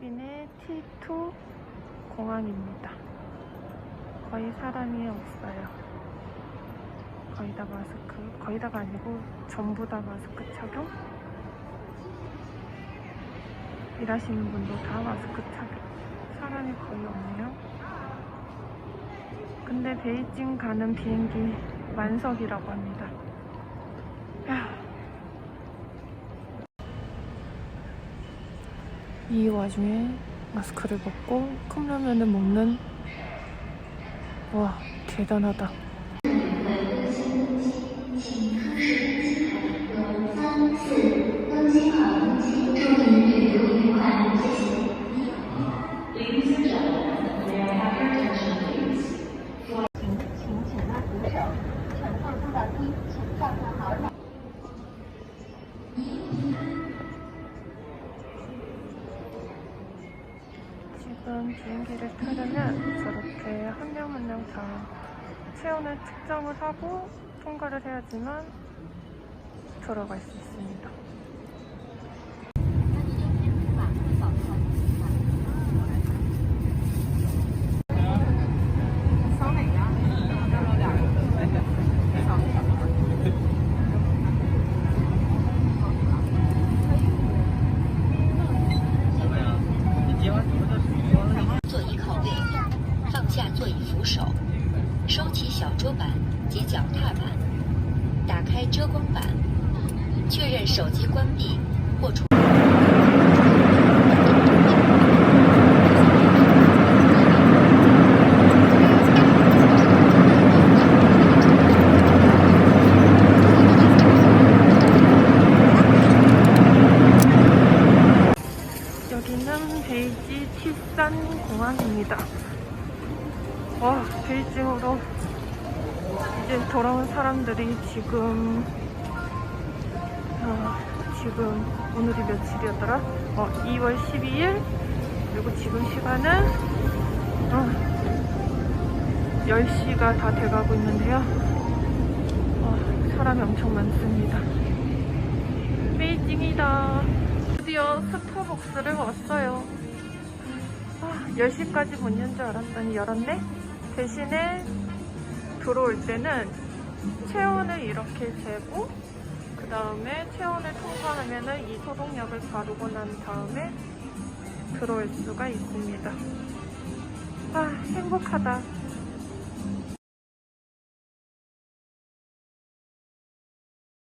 베이징의 T2 공항입니다. 거의 사람이 없어요. 거의 다 마스크, 거의 다가 아니고 전부 다 마스크 착용? 일하시는 분도 다 마스크 착용. 사람이 거의 없네요. 근데 베이징 가는 비행기 만석이라고 합니다. 이 와중에 마스크를 벗고 컵라면을 먹는 와 대단하다. 지금 비행기를 타려면 저렇게 한 명 한 명 다 체온을 측정을 하고 통과를 해야지만 들어갈 수 있습니다. 脚踏板，打开遮光板，确认手机关闭或重。 여기는 베이지 티산 공항입니다. 와, 베이징으로 이제 돌아온 사람들이 지금, 어, 지금 오늘이 며칠이었더라? 어, 2월 12일. 그리고 지금 시간은, 어, 10시가 다 돼가고 있는데요. 어, 사람이 엄청 많습니다. 베이징이다. 드디어 스타벅스를 왔어요. 아, 10시까지 못연줄 알았더니 열었네? 대신에 들어올 때는 체온을 이렇게 재고 그 다음에 체온을 통과하면은 이 소독약을 바르고 난 다음에 들어올 수가 있습니다. 아, 행복하다.